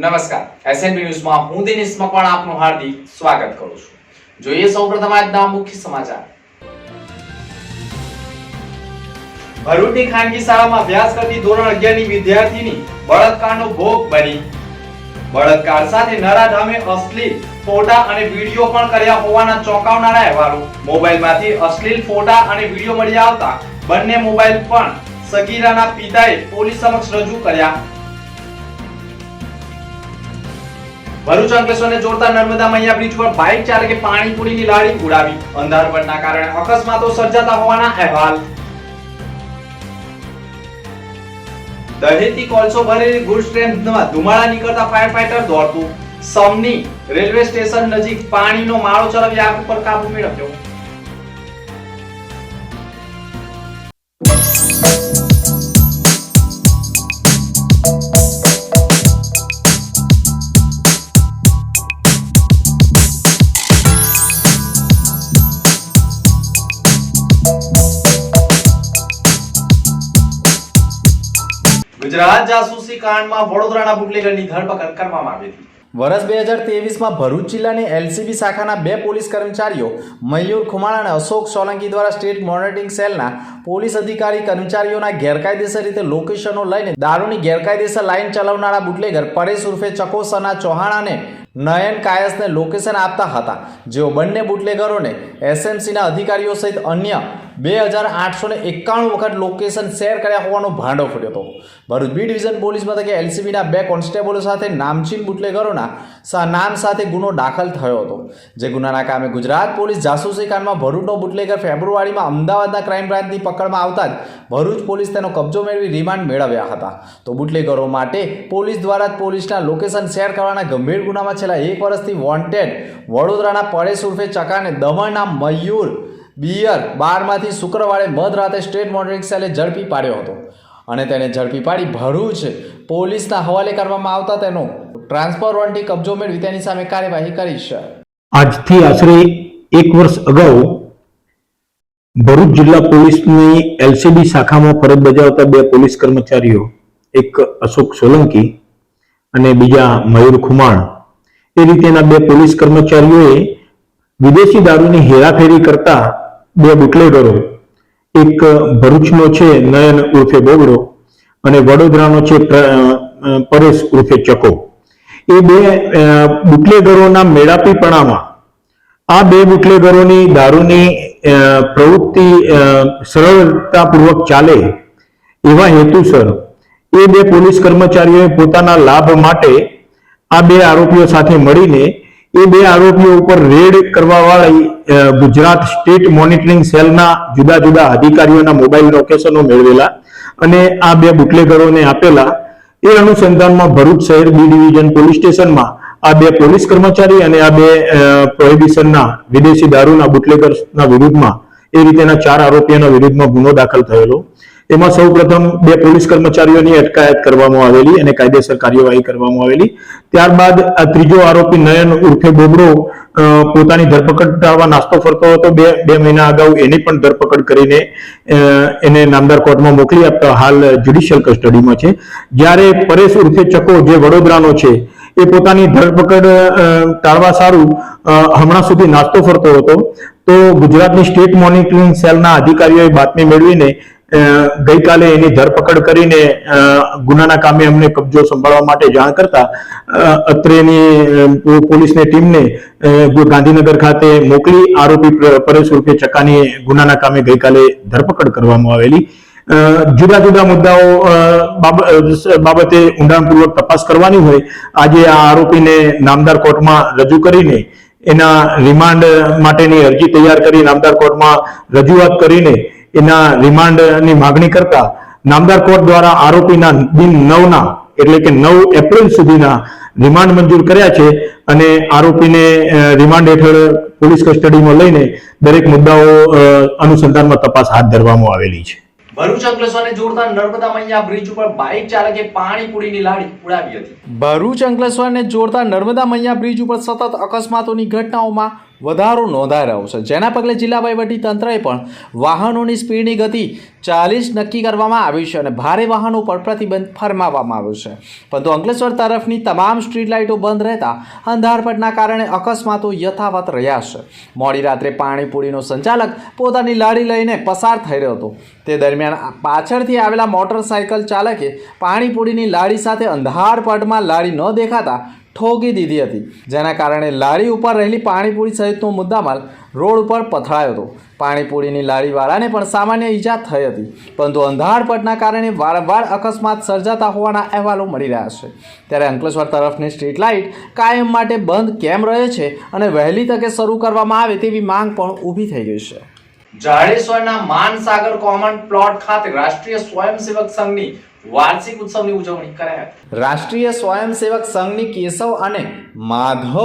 નમસ્કાર. એસએનબી ન્યૂઝમાં હું દિનેશ મકવાણ આપનું હાર્દિક સ્વાગત કરું છું. જોઈએ સૌપ્રથમ આજના મુખ્ય સમાચાર. ભરૂચની ખાનગી શાળામાં અભ્યાસ કરતી ધોરણ 11 ની વિદ્યાર્થીની બળાત્કારનો ભોગ બની. બળાત્કાર સાથે નરાધામે અશ્લીલ ફોટા અને વીડિયો પણ કર્યા હોવાના ચોંકાવનારા અહેવાલો. મોબાઈલમાંથી અશ્લીલ ફોટા અને વીડિયો મળી આવતા બંને મોબાઈલ પણ સગીરાના પિતાએ પોલીસ સમક્ષ રજૂ કર્યા. ભરૂચ અંકલેશ્વરને જોડતા નર્મદા મૈયા બ્રિજ પર બાઇક ચાલકે પાણીપુરીની લારી ઉડાવી. અંધારપટના કારણે અકસ્માતો સર્જાતા હોવાના અહેવાલ. દહેજથી કોલસો ભરેલી ગુડ્સ ટ્રેનમાં ધુમાડા નીકળતા ફાયર ફાઈટર દોડતું. સમની રેલવે સ્ટેશન નજીક પાણીનો માળો ચલાવી આગ ઉપર કાબુ મેળવ્યો. ગુજરાત જાસૂસી કાંડમાં વડોદરાના બુટલેગરની ધરપકડ કરવામાં આવી હતી. વર્ષ બે હજાર તેવીસમાં ભરૂચ જિલ્લાની એલસીબી શાખાના બે પોલીસ કર્મચારીઓ મયુર ખુમાણ અને અશોક સોલંકી દ્વારા સ્ટેટ મોનિટરિંગ સેલના પોલીસ અધિકારી કર્મચારીઓના ગેરકાયદેસર રીતે લોકેશનો લઈને દારૂની ગેરકાયદેસર લાઇન ચલાવનારા બુટલેગર પરેશ ઉર્ફે ચકોસના ચૌહાણ અને નયન કાયસને લોકેશન આપતા હતા. જેઓ બંને બુટલેગરોને એસએમસીના અધિકારીઓ સહિત અન્ય બે હજાર આઠસો ને એકાણું વખત લોકેશન શેર કર્યા હોવાનો ભાંડો ફર્યો હતો. ભરૂચ બી ડિવિઝન પોલીસ મથકે એલસીબીના બે કોન્સ્ટેબલો સાથે નામચીન બુટલેગરોના નામ સાથે ગુનો દાખલ થયો હતો. જે ગુનાના કામે ગુજરાત પોલીસ જાસૂસી કાંડમાં ભરૂચનો બુટલેગર ફેબ્રુઆરીમાં અમદાવાદના ક્રાઇમ બ્રાન્ચની પકડમાં આવતા જ ભરૂચ પોલીસ તેનો કબજો મેળવી રિમાન્ડ મેળવ્યા હતા. તો બુટલેગરો માટે પોલીસ દ્વારા જ પોલીસના લોકેશન શેર કરવાના ગંભીર ગુનામાં છેલ્લા એક વર્ષથી વોન્ટેડ વડોદરાના પરેશ ઉર્ફે ચકાને દમણના મયુર બિયર બારમાંથી શુક્રવારે મધરાતે સ્ટેટ મોનિટરિંગ સેલે ઝડપી પાડ્યો હતો અને તેને ઝડપી પાડી ભરૂચ પોલીસના હવાલે કરવામાં આવતા તેનો ટ્રાન્સફર વોરંટી કબજો મેળવી તેની સામે કાર્યવાહી કરી છે. આજથી આશરે એક વર્ષ અગાઉ ભરૂચ જિલ્લા પોલીસની એલસીબી શાખામાં ફરજ બજાવતા બે પોલીસ કર્મચારીઓ, એક અશોક સોલંકી અને બીજા મયુર ખુમાણ, એ રીતેના બે પોલીસ કર્મચારીઓએ વિદેશી દારૂની હેરાફેરી કરતા બે બુટલેગરો, એક ભરૂચનો છે નયન ઉર્ફે બોગડો અને વડોદરાનો છે પરેશ ઉર્ફે ચકો. એ બે બુટલેગરોના મેળાપીપણામાં, આ બે બુટલેગરોની દારૂની પ્રવૃત્તિ સરળતાપૂર્વક ચાલે એવા હેતુસર એ બે પોલીસ કર્મચારીઓએ પોતાના લાભ માટે આ બે આરોપીઓ સાથે મળીને એ બે આરોપીઓ ઉપર રેડ કરવા વાળી ગુજરાત સ્ટેટ મોનિટરિંગ સેલના જુદા જુદા અધિકારીઓના મોબાઈલ લોકેશનો મેળવેલા અને આ બે બુટલેગરોને આપેલા. એ અનુસંધાનમાં ભરૂચ શહેર બી ડિવિઝન પોલીસ સ્ટેશનમાં આ બે પોલીસ કર્મચારી અને આ બે પ્રોહિબિશનના વિદેશી દારૂના બુટલેગર્સના વિરુદ્ધમાં એ રીતેના ચાર આરોપીઓના વિરુદ્ધમાં ગુનો દાખલ થયેલો. એમાં સૌપ્રથમ બે પોલીસ કર્મચારીઓની અટકાયત કરવામાં આવેલી અને કાયદેસર કાર્યવાહી કરવામાં આવેલી. ત્યારબાદ આ ત્રીજો આરોપી નયન ઉર્ફે બોબડો પોતાની ધરપકડ ટાળવા નાસ્તો ફરતો હતો. બે બે મહિના અગાઉ એની પણ ધરપકડ કરીને એને નામદાર કોર્ટમાં મોકલી આપતા હાલ જ્યુડિશિયલ કસ્ટડીમાં છે. જ્યારે પરેશ ઉર્ફે ચકો, જે વડોદરાનો છે, એ પોતાની ધરપકડ ટાળવા સારું હમણાં સુધી નાસ્તો ફરતો હતો. તો ગુજરાતની સ્ટેટ મોનિટરિંગ સેલના અધિકારીઓએ બાતમી મેળવીને ગઈકાલે એની ધરપકડ કરીને ગુનાના કામે અમને કબજો સંભાળવા માટે જાણ કરતા અત્રેની પોલીસની ટીમને ગાંધીનગર ખાતે મોકલી આરોપી પ્ર- પરેશ ઉર્ફે ચકાની ગુનાના કામે ગઈકાલે ધરપકડ કરવામાં આવેલી. જુદા જુદા મુદ્દાઓ બાબતે ઊંડાણપૂર્વક તપાસ કરવાની હોય, આજે આ આરોપીને નામદાર કોર્ટમાં રજૂ કરીને, એના રિમાન્ડ માટેની અરજી તૈયાર કરી નામદાર કોર્ટમાં રજૂઆત કરીને એના રિમાન્ડની માગણી કરતા નામદાર કોર્ટ દ્વારા આરોપીના દિન નવના એટલે કે નવ એપ્રિલ સુધીના રિમાન્ડ મંજૂર કર્યા છે અને આરોપીને રિમાન્ડ હેઠળ પોલીસ કસ્ટડીમાં લઈને દરેક મુદ્દાઓ અનુસંધાનમાં તપાસ હાથ ધરવામાં આવેલી છે. ભરૂચ અંકલેશ્વરને જોડતા નર્મદા મૈયા બ્રિજ ઉપર બાઇક ચાલકે પાણીપુરીની લાડી ઉડાવી હતી. ભરૂચ અંકલેશ્વરને જોડતા નર્મદા મૈયા બ્રિજ ઉપર સતત અકસ્માતોની ઘટનાઓમાં વધારો નોંધાઈ રહ્યો છે. જેના પગલે જિલ્લા વહીવટી તંત્રએ પણ વાહનોની સ્પીડની ગતિ ચાલીસ નક્કી કરવામાં આવી છે અને ભારે વાહનો પર પ્રતિબંધ ફરમાવવામાં આવ્યો છે. પરંતુ અંકલેશ્વર તરફની તમામ સ્ટ્રીટ લાઇટો બંધ રહેતા અંધારપટના કારણે અકસ્માતો યથાવત રહ્યા છે. મોડી રાત્રે પાણીપુરીનો સંચાલક પોતાની લારી લઈને પસાર થઈ રહ્યો હતો. તે દરમિયાન પાછળથી આવેલા મોટરસાયકલ ચાલકે પાણીપુરીની લારી સાથે અંધારપટમાં લારી ન દેખાતા ઠોકી દીધી હતી. જેના કારણે લારી ઉપર રહેલી પાણીપુરી સહિતનો મુદ્દામાલ રોડ ઉપર પથરાયો હતો. પાણીપુરીની લારીવાળાને પણ સામાન્ય ઈજા થઈ હતી. પરંતુ અંધારપટના કારણે વારંવાર અકસ્માત સર્જાતા હોવાના અહેવાલો મળી રહ્યા છે. ત્યારે અંકલેશ્વર તરફની સ્ટ્રીટ લાઇટ કાયમ માટે બંધ કેમ રહે છે અને વહેલી તકે શરૂ કરવામાં આવે તેવી માંગ પણ ઊભી થઈ ગઈ છે. જાડેશ્વરના માનસાગર કોમન પ્લોટ ખાતે રાષ્ટ્રીય સ્વયંસેવક સંઘની વાર્ષિક ઉત્સવની ઉજવણી કરાઈ રાષ્ટ્રીય સ્વયંસેવક સંઘની કેશવ અને માધવ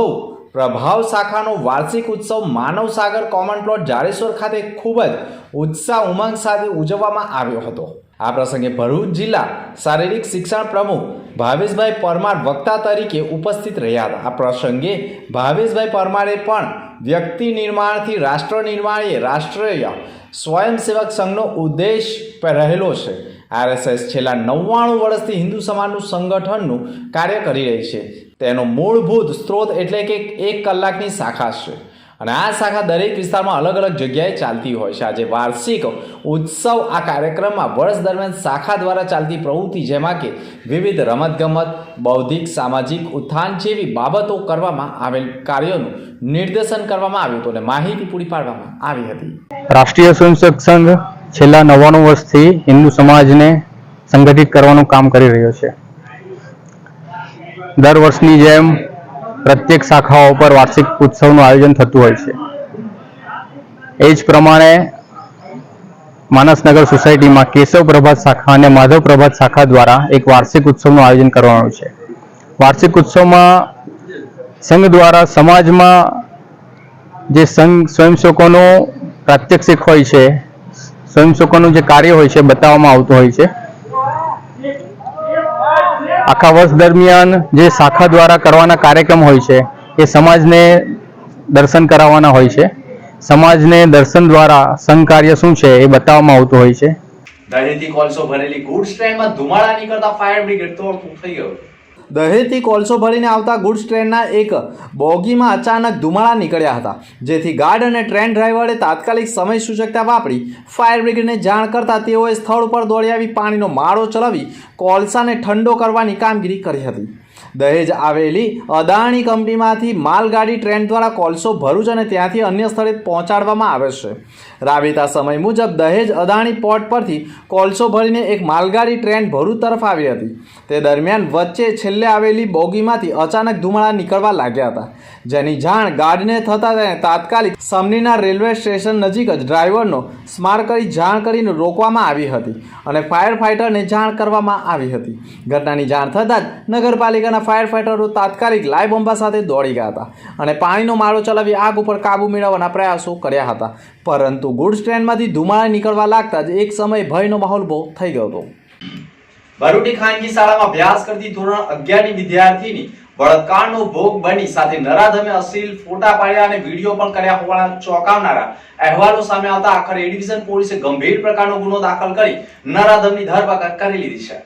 પ્રભાવ શાખાનો વાર્ષિક ઉત્સવ માનવ સાગર કોમન પ્લોટ જાડેશ્વર ખાતે ખૂબ જ ઉત્સાહ ઉમંગ સાથે ઉજવવામાં આવ્યો હતો. આ પ્રસંગે ભરૂચ જિલ્લા શારીરિક શિક્ષણ પ્રમુખ ભાવેશભાઈ પરમાર વક્તા તરીકે ઉપસ્થિત રહ્યા હતા. આ પ્રસંગે ભાવેશભાઈ પરમારે પણ વ્યક્તિ નિર્માણથી રાષ્ટ્ર નિર્માણ એ રાષ્ટ્રીય સ્વયંસેવક સંઘનો ઉદ્દેશ રહેલો છે. આરએસએસ છેલ્લા નવ્વાણું વર્ષથી હિન્દુ સમાજનું સંગઠનનું કાર્ય કરી રહી છે. તેનો મૂળભૂત સ્ત્રોત એટલે કે એક કલાકની શાખા છે. અને આ શાખા દરેક વિસ્તારમાં અલગ અલગ જગ્યાએ ચાલતી હોય છે. આજે વાર્ષિક ઉત્સવ આ કાર્યક્રમમાં વર્ષ દરમિયાન શાખા દ્વારા ચાલતી પ્રવૃત્તિ જેમાં કે વિવિધ રમતગમત, બૌદ્ધિક, સામાજિક ઉત્થાન જેવી બાબતો કરવામાં આવેલ કાર્યોનું નિર્દેશન કરવામાં આવ્યું હતું અને માહિતી પૂરી પાડવામાં આવી હતી. રાષ્ટ્રીય સ્વયંસેવક સંઘ છેલ્લા નવ્વાણું વર્ષથી હિન્દુ સમાજને સંગઠિત કરવાનું કામ કરી રહ્યો છે. દર વર્ષની જેમ પ્રત્યેક શાખાઓ પર વાર્ષિક ઉત્સવનું આયોજન થતું હોય છે. એ જ પ્રમાણે માનસનગર સોસાયટીમાં કેશવ પ્રભાત શાખા અને માધવ પ્રભાત શાખા દ્વારા એક વાર્ષિક ઉત્સવનું આયોજન કરવાનું છે. વાર્ષિક ઉત્સવમાં સંઘ દ્વારા સમાજમાં જે સંઘ સ્વયંસેવકોનો પ્રાત્યક્ષિક હોય છે સ્વયંસેવકોનું જે કાર્ય હોય છે બતાવવામાં આવતું હોય છે. આખા વર્ષ દરમિયાન જે શાખા દ્વારા કરવાના કાર્યક્રમ હોય છે, એ સમાજને દર્શન કરાવવાના હોય છે. સમાજને દર્શન દ્વારા સંઘ કાર્ય શું છે એ બતાવવામાં આવતું હોય છે. દહેજથી કોલસો ભરેલી ગુડ્સ ટ્રેનમાં ધુમાડા નીકળતા ફાયર બ્રિગેડ તોડફૂટ થઈ ગયું. દહેજથી કોલસો ભરીને આવતા ગુડ્સ ટ્રેનના એક બોગીમાં અચાનક ધુમાડા નીકળ્યા હતા. જેથી ગાર્ડ અને ટ્રેન ડ્રાઈવરે તાત્કાલિક સમય સૂચકતા વાપરી ફાયર બ્રિગેડને જાણ કરતા તેઓએ સ્થળ ઉપર દોડી આવી પાણીનો માળો ચલાવી કોલસાને ઠંડો કરવાની કામગીરી કરી હતી. દહેજ આવેલી અદાણી કંપનીમાંથી માલગાડી ટ્રેન દ્વારા કોલસો ભરૂચ અને ત્યાંથી અન્ય સ્થળે પહોંચાડવામાં આવે છે. રાબેતા સમય મુજબ દહેજ અદાણી પોર્ટ પરથી કોલસો ભરીને એક માલગાડી ટ્રેન ભરૂચ તરફ આવી હતી. તે દરમિયાન વચ્ચે છેલ્લે આવેલી બોગીમાંથી અચાનક ધુમાડા નીકળવા લાગ્યા હતા. જેની જાણ ગાર્ડને થતાં તેને તાત્કાલિક સમનીના રેલવે સ્ટેશન નજીક જ ડ્રાઈવરનો સ્માર કરી જાણ કરીને રોકવામાં આવી હતી અને ફાયર ફાઇટરને જાણ કરવામાં આવી હતી. ઘટનાની જાણ થતાં જ નગરપાલિકાના ફાયર ફાઇટરો તાત્કાલિક લાઇવ બોમ્બા સાથે દોડી ગયા હતા અને પાણીનો માળો ચલાવી આગ ઉપર કાબૂ મેળવવાના પ્રયાસો કર્યા હતા. પરંતુ ગુડ્સ ટ્રેનમાંથી ધુમાડા નીકળવા લાગતા જ એક સમયે ભયનો માહોલ બહુ થઈ ગયો હતો. ભરૂટી ખાનગી શાળામાં અભ્યાસ કરતી ધોરણ અગિયારની વિદ્યાર્થીની બળાત્કારનો ભોગ બની સાથે નરાધમે અશ્લીલ ફોટા પાડ્યા અને વીડિયો પણ કર્યા હોવાના ચોંકાવનારા અહેવાલો સામે આવતા આખરે એ ડિવિઝન પોલીસે ગંભીર પ્રકારનો ગુનો દાખલ કરી નરાધમની ધરપકડ કરી લીધી છે.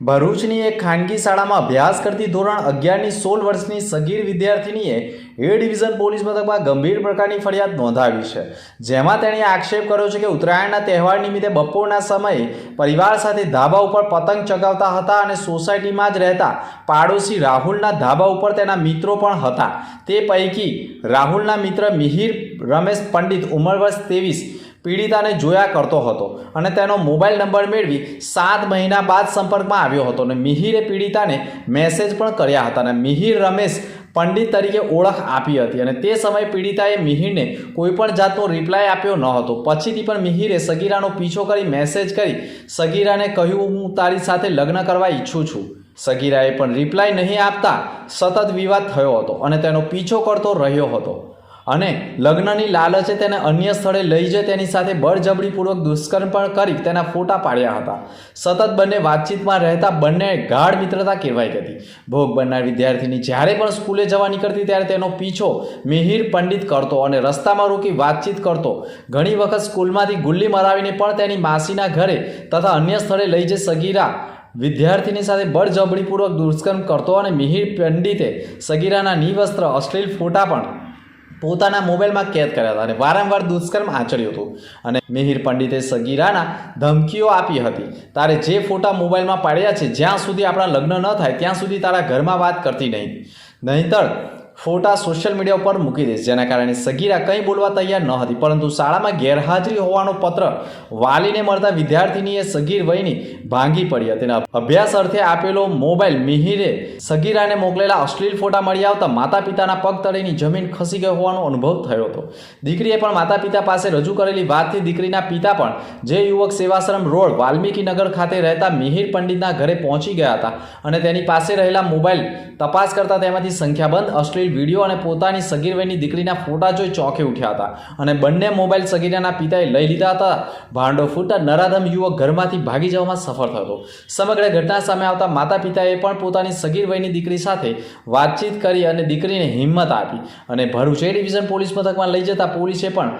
ભરૂચની એક ખાનગી શાળામાં અભ્યાસ કરતી ધોરણ અગિયારની સોળ વર્ષની સગીર વિદ્યાર્થીનીએ એ ડિવિઝન પોલીસ મથકમાં ગંભીર પ્રકારની ફરિયાદ નોંધાવી છે. જેમાં તેણે આક્ષેપ કર્યો છે કે ઉત્તરાયણના તહેવાર નિમિત્તે બપોરના સમયે પરિવાર સાથે ધાબા ઉપર પતંગ ચગાવતા હતા અને સોસાયટીમાં જ રહેતા પાડોશી રાહુલના ધાબા ઉપર તેના મિત્રો પણ હતા. તે પૈકી રાહુલના મિત્ર મિહિર રમેશ પંડિત ઉંમર વર્ષ ત્રેવીસ પીડિતાને જોયા કરતો હતો અને તેનો મોબાઈલ નંબર મેળવી સાત મહિના બાદ સંપર્કમાં આવ્યો હતો અને મિહિરે પીડિતાને મેસેજ પણ કર્યા હતા અને મિહિર રમેશ પંડિત તરીકે ઓળખ આપી હતી અને તે સમયે પીડિતાએ મિહિરને કોઈ પણ જાતનો રિપ્લાય આપ્યો ન હતો. પછીથી પણ મિહિરે સગીરાનો પીછો કરી મેસેજ કરી, સગીરાને કહ્યું હું તારી સાથે લગ્ન કરવા ઈચ્છું છું. સગીરાએ પણ રિપ્લાય નહીં આપતા સતત વિવાદ થયો હતો અને તેનો પીછો કરતો રહ્યો હતો. અને લગ્નની લાલચે તેને અન્ય સ્થળે લઈ જઈ તેની સાથે બળજબરીપૂર્વક દુષ્કર્મ પણ કરી તેના ફોટા પાડ્યા હતા. સતત બંને વાતચીતમાં રહેતા બંને ગાઢ મિત્રતા કહેવાઈ હતી ભોગ બનનાર વિદ્યાર્થીની જ્યારે પણ સ્કૂલે જવા નીકળતી ત્યારે તેનો પીછો મિહિર પંડિત કરતો અને રસ્તામાં રોકી વાતચીત કરતો. ઘણી વખત સ્કૂલમાંથી ગુલ્લી મરાવીને પણ તેની માસીના ઘરે તથા અન્ય સ્થળે લઈ જઈ સગીરા વિદ્યાર્થીની સાથે બળજબરીપૂર્વક દુષ્કર્મ કરતો અને મિહિર પંડિતે સગીરાના નિવસ્ત્ર, અશ્લીલ ફોટા પણ પોતાના મોબાઈલમાં કેદ કર્યા હતા અને વારંવાર દુષ્કર્મ આચર્યું હતું. અને મિહિર પંડિતે સગીરાના ધમકીઓ આપી હતી. તારે જે ફોટા મોબાઈલમાં પાડ્યા છે, જ્યાં સુધી આપણા લગ્ન ન થાય, ત્યાં સુધી તારા ઘરમાં વાત કરતી નહીં. નહીંતર ફોટા સોશિયલ મીડિયા ઉપર મૂકી દઈશ, જેના કારણે સગીરા કંઈ બોલવા તૈયાર ન હતી, પરંતુ શાળામાં ગેરહાજરી હોવાનો પત્ર વાલીને મળતા વિદ્યાર્થીનીએ સગીર વયની ભાંગી પડી હતી અભ્યાસ અર્થે આપેલો મોબાઈલ મિહિરે સગીરાને મોકલેલા અશ્લીલ ફોટા મળી આવતા માતા પિતાના પગ તળેની જમીન ખસી ગઈ હોવાનો અનુભવ થયો હતો. દીકરીએ પણ માતા પિતા પાસે રજૂ કરેલી વાતથી દીકરીના પિતા પણ જે યુવક સેવાશ્રમ રોડ, વાલ્મીકી નગર ખાતે રહેતા મિહિર પંડિતના ઘરે પહોંચી ગયા હતા અને તેની પાસે રહેલા મોબાઈલ તપાસ કરતા તેમાંથી સંખ્યાબંધ અશ્લીલ વીડિયો અને પોતાની સગીર વયની દીકરીના ફોટા જોઈ ચોંકી ઉઠ્યા હતા અને બંને મોબાઈલ સગીરાના પિતાએ લઈ લીધા હતા. ભાંડો ફૂટતા નરાધમ યુવક ઘરમાંથી ભાગી જવામાં સફળ થયો સમગ્ર ઘટના સામે આવતા માતા પિતાએ પણ પોતાની સગીર વયની દીકરી સાથે વાતચીત કરી અને દીકરીને હિંમત આપી અને ભરૂચ એ ડિવિઝન પોલીસ મથકમાં લઈ જતા પોલીસે પણ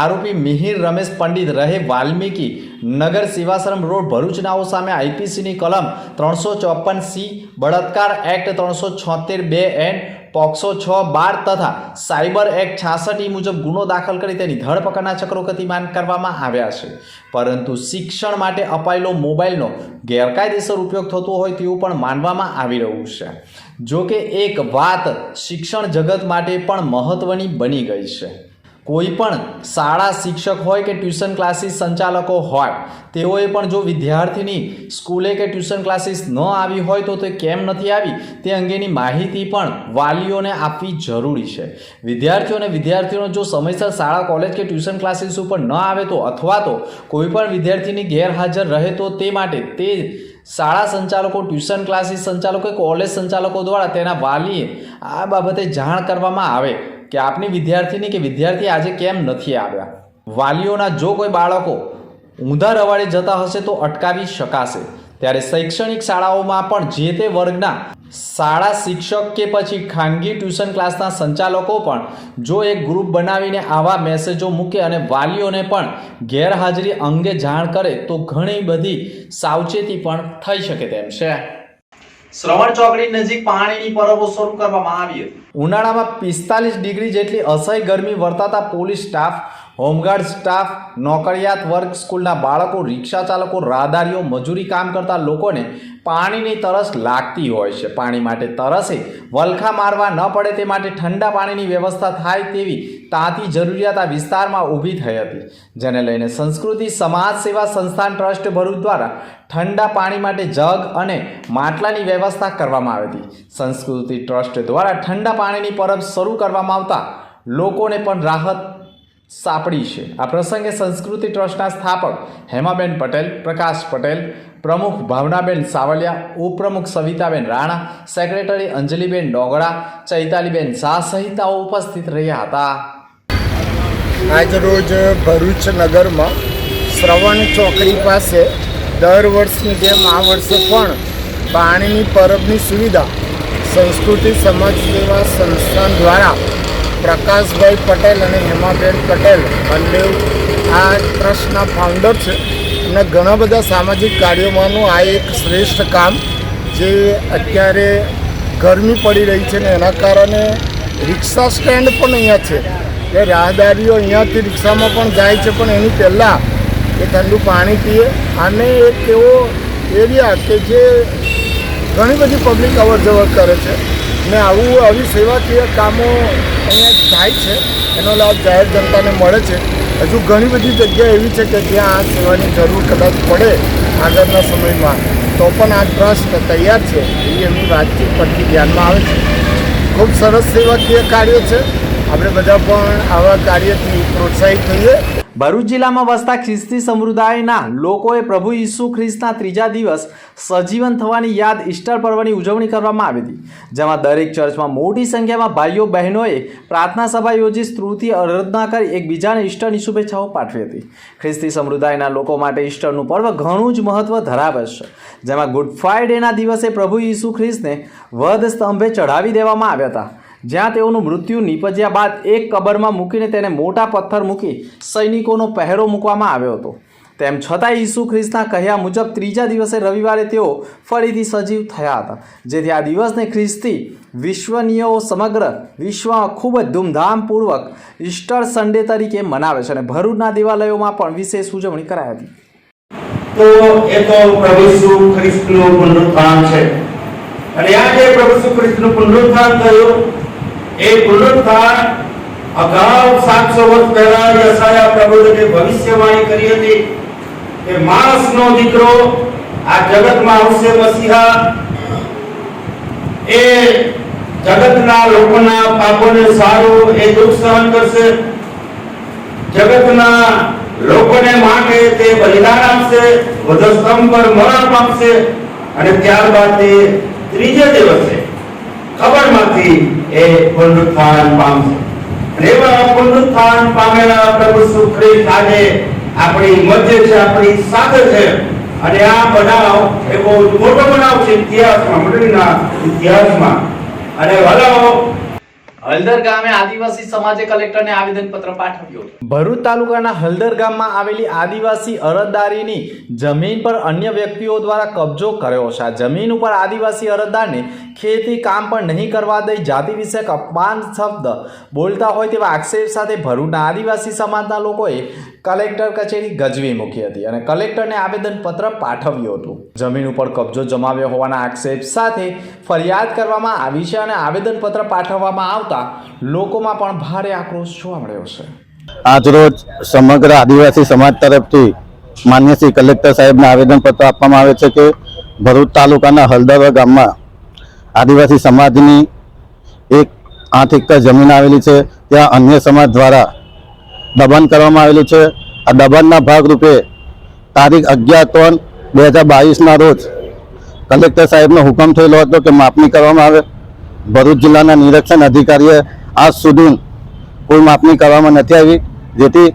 આરોપી મિહિર રમેશ પંડિત રહે વાલ્મીકી નગર સેવાશ્રમ રોડ ભરૂચનાઓ સામે આઈપીસીની કલમ ત્રણસો ચોપન સી બળાત્કાર એક્ટ ત્રણસો છોતેર બે એન પોક્સો છ બાર તથા સાયબર એક્ટ છાસઠ મુજબ ગુનો દાખલ કરી તેની ધરપકડના ચક્રો ગતિમાન કરવામાં આવ્યા છે. પરંતુ શિક્ષણ માટે અપાયેલો મોબાઈલનો ગેરકાયદેસર ઉપયોગ થતો હોય તેવું પણ માનવામાં આવી રહ્યું છે. જો કે એક વાત શિક્ષણ જગત માટે પણ મહત્વની બની ગઈ છે. કોઈ પણ શાળા શિક્ષક હોય કે ટ્યુશન ક્લાસીસ સંચાલકો હોય, તેઓએ પણ જો વિદ્યાર્થીની સ્કૂલે કે ટ્યુશન ક્લાસીસ ન આવી હોય તો તે કેમ નથી આવી? તે અંગેની માહિતી પણ વાલીઓને આપવી જરૂરી છે. વિદ્યાર્થીઓ અને વિદ્યાર્થીઓનો જો સમયસર શાળા, કોલેજ કે ટ્યુશન ક્લાસીસ ઉપર ન આવે તો અથવા તો કોઈ પણ વિદ્યાર્થીની ગેરહાજર રહે તો તે માટે તે શાળા સંચાલકો, ટ્યુશન ક્લાસીસ સંચાલકો કે કોલેજ સંચાલકો દ્વારા તેના વાલીએ આ બાબતે જાણ કરવામાં આવે. કે આપની વિદ્યાર્થીની કે વિદ્યાર્થી આજે કેમ નથી આવ્યા? વાલીઓના જો કોઈ બાળકો ઊંધા રવાડે જતા હશે તો અટકાવી શકાશે. ત્યારે શૈક્ષણિક શાળાઓમાં પણ જે તે વર્ગના શાળા શિક્ષક કે પછી ખાનગી ટ્યુશન ક્લાસના સંચાલકો પણ જો એક ગ્રુપ બનાવીને આવા મેસેજો મૂકે અને વાલીઓને પણ ગેરહાજરી અંગે જાણ કરે તો ઘણી બધી સાવચેતી પણ થઈ શકે તેમ છે. શ્રવણ ચોકડી નજીક પાણીની પરબો શરૂ કરવામાં આવી હતી. ઉનાળામાં પિસ્તાલીસ ડિગ્રી જેટલી અસહ્ય ગરમી વર્તાતા police staff home guard staff, નોકરિયાત વર્ગ, સ્કૂલના બાળકો, રિક્ષા ચાલકો, રાહદારીઓ, મજૂરી કામ કરતા લોકોને પાણીની તરસ લાગતી હોય છે. પાણી માટે તરસે, વલખા મારવા ન પડે તે માટે ઠંડા પાણીની વ્યવસ્થા થાય તેવી તાતી જરૂરિયાત આ વિસ્તારમાં ઊભી થઈ હતી. જેને લઈને સંસ્કૃતિ સમાજ સેવા સંસ્થાન ટ્રસ્ટ ભરૂચ દ્વારા ઠંડા પાણી માટે જગ અને માટલાની વ્યવસ્થા કરવામાં આવી હતી. સંસ્કૃતિ ટ્રસ્ટ દ્વારા ઠંડા પાણીની પરબ શરૂ કરવામાં આવતા લોકોને પણ રાહત સાંપડી છે. આ પ્રસંગે સંસ્કૃતિ ટ્રસ્ટના સ્થાપક હેમાબેન પટેલ, પ્રકાશ પટેલ, પ્રમુખ ભાવનાબેન સાવલિયા, ઉપપ્રમુખ સવિતાબેન રાણા, સેક્રેટરી અંજલિબેન ડોગરા, ચૈતાલીબેન શાહ સહિતાઓ ઉપસ્થિત રહ્યા હતા. આજરોજ ભરૂચ નગરમાં શ્રવણ ચોકડી પાસે દર વર્ષની જેમ આ વર્ષે પણ પાણીની પરબની સુવિધા સંસ્કૃતિ સમાજ સેવા સંસ્થાન દ્વારા પ્રકાશભાઈ પટેલ અને હેમાબેન પટેલ બંને આ ટ્રસ્ટના ફાઉન્ડર છે. અને ઘણા બધા સામાજિક કાર્યોમાંનું આ એક શ્રેષ્ઠ કામ જે અત્યારે ગરમી પડી રહી છે ને એના કારણે રિક્ષા સ્ટેન્ડ પણ અહીંયા છે. કે રાહદારીઓ અહીંયાથી રિક્ષામાં પણ જાય છે, પણ એની પહેલાં એ ઠંડુ પાણી પીએ. અને એક એવો એરિયા કે જે ઘણી બધી પબ્લિક અવર જવર કરે છે. ને આવું આવી સેવાકીય કામો અહીંયા થાય છે. એનો લાભ જાહેર જનતાને મળે છે. હજુ ઘણી બધી જગ્યા એવી છે કે જ્યાં આ સેવાની જરૂર કદાચ પડે આગળના સમયમાં. તો પણ આ ટ્રસ્ટ તૈયાર છે એવી એમની વાતચીત પરથી ધ્યાનમાં આવે છે. ખૂબ સરસ સેવાકીય કાર્ય છે. આપણે બધા પણ આવા કાર્યથી પ્રોત્સાહિત થઈએ. ભરૂચ જિલ્લામાં વસતા ખ્રિસ્તી સમુદાયના લોકોએ પ્રભુ ઈસુ ખ્રિસ્તના ત્રીજા દિવસ સજીવન થવાની યાદ ઈસ્ટર પર્વની ઉજવણી કરવામાં આવી હતી, જેમાં દરેક ચર્ચમાં મોટી સંખ્યામાં ભાઈઓ બહેનોએ પ્રાર્થના સભા યોજી સ્તુતિ, આરાધના કરી, એકબીજાને ઈસ્ટરની શુભેચ્છાઓ પાઠવી હતી. ખ્રિસ્તી સમુદાયના લોકો માટે ઈસ્ટરનું પર્વ ઘણું જ મહત્વ ધરાવે છે, જેમાં ગુડ ફ્રાઇડેના દિવસે પ્રભુ ઈસુ ખ્રિસ્તને વધ સ્તંભે ચઢાવી દેવામાં આવ્યા હતા. જ્યાં તેઓનું મૃત્યુ નીપજ્યા બાદ એક કબરમાં મૂકીને તેને મોટા પથ્થર મૂકી સૈનિકોનો પહેરો મૂકવામાં આવ્યો હતો. તેમ છતાં ઈસુ ખ્રિસ્તના કહ્યા મુજબ ત્રીજા દિવસે રવિવારે તેઓ ફરીથી સજીવ થયા હતા. જેથી આ દિવસને ખ્રિસ્તી વિશ્વનીયો સમગ્ર વિશ્વમાં ખૂબ જ ધૂમધામપૂર્વક ઈસ્ટર સન્ડે તરીકે મનાવે છે અને ભરૂચના દેવાલયોમાં પણ વિશેષ ઉજવણી કરાઈ હતી. તો એ તો પ્રભુ ખ્રિસ્તનું પુનરુત્થાન છે. અને આ જે પ્રભુ ખ્રિસ્તનું પુનરુત્થાન થયું ભવિષ્યવાણી કરી હતી કે માણસનો દીકરો આ જગતમાં આવશે મસીહા. એ જગતના લોકોના પાપોને સારું એ દુઃખ સહન કરશે. જગતના લોકોને માટે તે બલિદાન આપશે વધસ્તંભ પર મરણ પામશે અને ત્યારબાદ તે ત્રીજે દિવસે ખબરમાંથી એ પુનરુત્થાન પામશે. અને એવા પુનરુત્થાન પામેલા પ્રભુ ખ્રિસ્ત આજે આપણી મધ્ય છે, આપણી સાથે છે. અને આ બનાવ એ બહુ મોટો બનાવ છે ઇતિહાસમાં, મંડળીના ઇતિહાસમાં. અને વલાઓ હળદર ગામે આદિવાસી સમાજે કલેક્ટરને આવેદનપત્ર પાઠવ્યું ભરૂચ તાલુકાના હળદર ગામમાં આવેલી આદિવાસી અરજદારીની જમીન પર અન્ય વ્યક્તિઓ દ્વારા કબજો કર્યો છે. જમીન ઉપર આદિવાસી અરજદારને ખેતી કામ પણ નહીં કરવા દઈ જાતિ વિષયક અપમાન શબ્દ બોલતા હોય તેવા આક્ષેપ સાથે ભરૂચના આદિવાસી સમાજના લોકોએ કલેક્ટર કચેરી ગજવી મૂકી હતી અને કલેક્ટરને આવેદનપત્ર પાઠવ્યું હતું. જમીન ઉપર કબજો જમાવ્યો હોવાના આક્ષેપ સાથે ફરિયાદ કરવામાં આવી છે અને આવેદનપત્ર પાઠવવામાં આવતા લોકોમાં પણ ભારે આક્રોશ જોવા મળ્યો છે. આજરોજ સમગ્ર આદિવાસી સમાજ તરફથી માન્ય શ્રી કલેક્ટર સાહેબને આવેદનપત્ર આપવામાં આવે છે કે ભરૂચ તાલુકાના હલદરવા ગામમાં આદિવાસી સમાજની એક આઠ એકર જમીન આવેલી છે. ત્યાં અન્ય સમાજ દ્વારા દબાણ કરવામાં આવેલું છે. આ દબાણના ભાગરૂપે તારીખ અગિયાર ત્રણ બે હજાર બાવીસના રોજ કલેક્ટર સાહેબનો હુકમ થયેલો હતો કે માપણી કરવામાં આવે. ભરૂચ જિલ્લાના નિરીક્ષણ અધિકારીએ આજ સુધી કોઈ માપણી કરવામાં નથી આવી, જેથી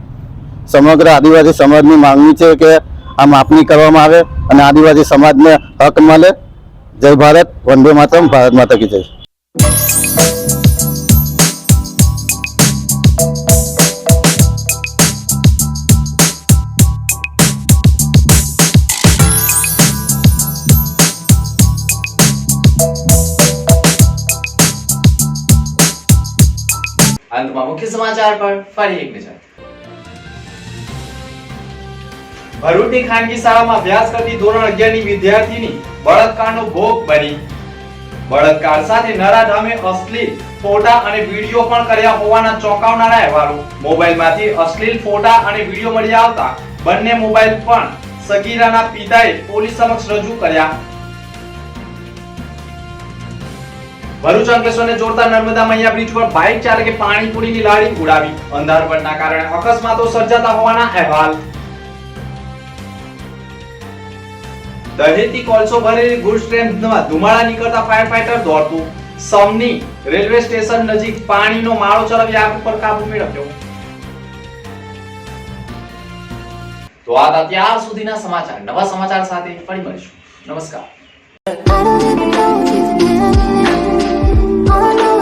સમગ્ર આદિવાસી સમાજની માંગણી છે કે આ માપણી કરવામાં આવે અને આદિવાસી સમાજને હક મળે. જય ભારત, વંદે માતરમ, ભારત માતા કી જય. અંતમાં મુખ્ય સમાચાર પર ફરી એક નજર. ભરૂચની ખાનગી શાળામાં અભ્યાસ કરતી ધોરણ 11 ની વિદ્યાર્થીની બળાત્કારનો ભોગ બની. બળાત્કાર સાથે નરાધામે અશ્લીલ ફોટા અને વીડિયો પણ કર્યા હોવાના ચોંકાવનારા અહેવાલો. મોબાઈલમાંથી અશ્લીલ ફોટા અને વીડિયો મળી આવતા બંને મોબાઈલ પણ સગીરાના પિતાએ પોલીસ સમક્ષ રજૂ કર્યા. ભરૂચ અંકલેશ્વરને જોડતા નર્મદા મૈયા બ્રિજ પર બાઇક ચાલકે પાણીપુરીની લારી ઉડાવી? અંધારપટના કારણે અકસ્માતો સર્જાતા હોવાના અહેવાલ. દહેજથી કોલસો ભરેલી ગુડ્સ ટ્રેનમાં ધુમાડા નીકળતા ફાયર ફાઈટર દોડતું. સમની રેલવે સ્ટેશન નજીક પાણીનો માળો ચલાવી આગ ઉપર કાબુ મેળવ્યો. તો આ અત્યાર સુધીના સમાચાર. નવા સમાચાર સાથે ફરી મળીશું. નમસ્કાર. Oh no.